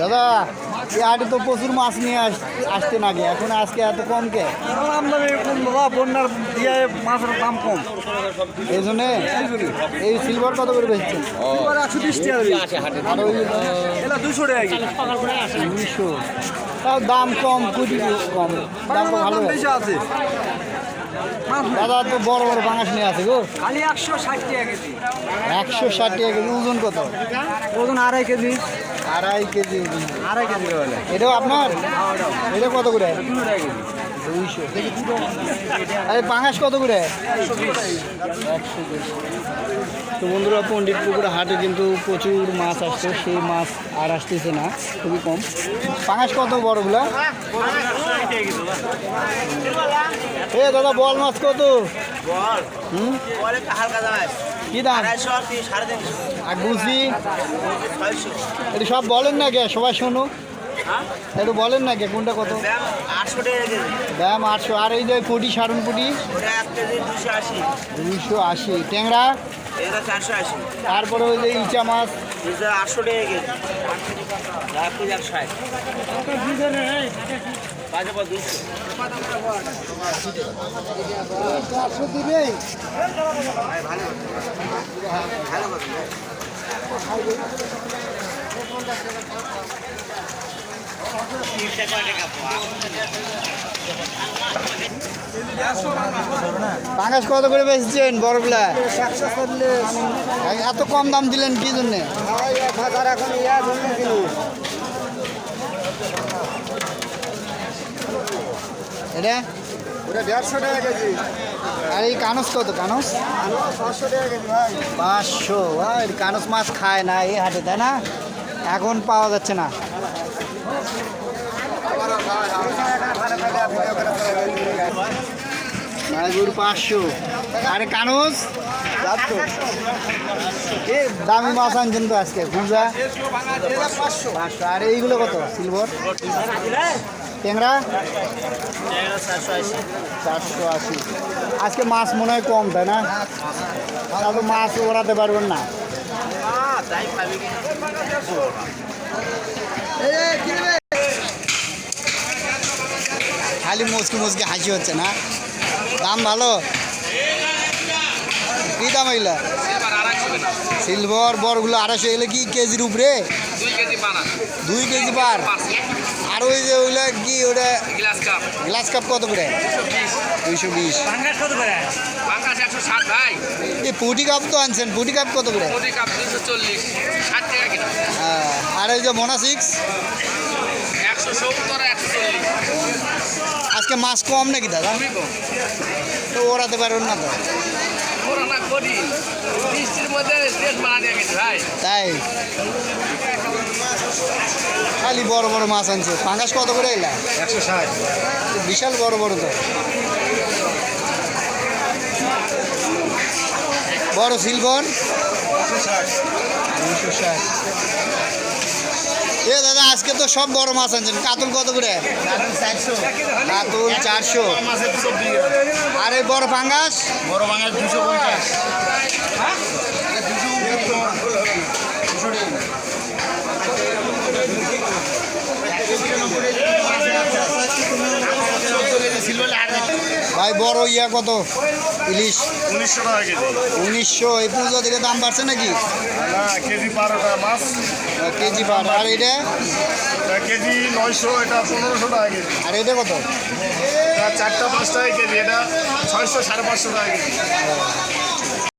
দাদা হাটে তো প্রচুর মাছ নিয়ে আস, আসতেন আগে, এখন আজকে এত কম কে? আমদানি দাদা বন্যার দিয়ে মাছের দাম কম এই জন্যে? এই সিলভার কত করে বিশ দুশো কেজি তাও দাম কম, কুটি কম দাম ভালো। আছে দাদা, তো বড় বড় বাঙাশ নিয়ে আছে গো। একশো ষাট টাকা কেজি একশো ষাট টাকা কেজি। ওজন কত? ওজন আড়াই কেজি। আড়াই কেজি। আড়াই কেজি এটাও আপনার? এটা কত করে? দুইশো। আরে পাঙাশ কত করে? একশো। তো বন্ধুরা পণ্ডিত পুকুরে হাটে কিন্তু প্রচুর মাছ আসতো সেই মাছ আর আসতেছে না খুবই কম। পাঙাশ কত বড়গুলা এ দাদা বল মাছ কত? হুম? হালকা কি দাম? আর ছয়শো। একটু সব বলেন না কে সবাই শোনো হ্যাঁ? একটু বলেন না কে কোনটা কত? দাম আটশো আর এই যে পুটি সারুন পুটি? দুইশো আশি। ট্যাংরা? এটা তারপরে ওই যে ইচা মাছ? আটশো টাকা চারশো দিবে পাঙ্গাস কত করে বেচছেন চল্লিশ এত কম দাম দিলেন কি জন্যে? এখন ইয়া জন্য কিনি এটা? ওটা দেড়শো টাকা কেজি। আর এই কানস কত? কানস? পাঁচশো টাকা কেজি ভাই। পাঁচশো। ভাই কানস মাছ খায় না এই হাটে তাই না? এখন পাওয়া যাচ্ছে না। মাগুর পাঁচশো। আরে কানস? চারশো এ দামি মাছ আনছেন তো আজকে গুজা। পাঁচশো পাঁচশো। আর এইগুলো কত? সিলভার? ট্যাংরা? চারশো আশি। আজকে মাছ মনে হয় কম তাই না? তাহলে মাছ ওড়াতে পারবেন না। খালি মুচকি মুচকি হাসি হচ্ছে না? দাম ভালো? কি দাম এগুলা সিলভার বড়গুলো আড়াইশো, এগুলো কি কেজির উপরে? দুই কেজি পার। আর ওই যে ওইগুলো কি ওটা? গ্লাস কাপ কত করে? দুইশো বিশ। এই পুটি কাপ তো আনছেন, পুটি কাপ কত করে? টাকা কিলো আর ওই যে মোনা সিক্স আজকে মাছ কম নাকি দাদা? তো ওড়াতে পারবেন না তো। করোনা করি। বৃষ্টির মধ্যে দেশ মারা দিয়ে গেছে ভাই। তাই? খালি বড় বড় মাছ আনছে। পাঙ্গাস কত করে এলা? একশো ষাট। বিশাল বড় বড় তো। বড় সিলভার দুশো ষাট। এ দাদা, আজকে তো সব বড় মাছ আনছেন। কাতুল কত করে? কাতুল চারশো। আর এই বড় পাঙ্গাস? বড় ফাঙ্গাস দুশো পঞ্চাশ। ভাই বড় ইয়া কত? ইলিশ। উনিশশো টাকা কেজি। উনিশশো এই পুজো থেকে দাম বাড়ছে নাকি? না কেজি বারোটা মাছ। কেজি বারো। আর এটা? এটা কেজি নয়শো এটা পনেরোশো টাকা কেজি। আর এটা কত? চারটা পাঁচ টাকা কেজি এটা ছয়শো সাড়ে পাঁচশো টাকা কেজি।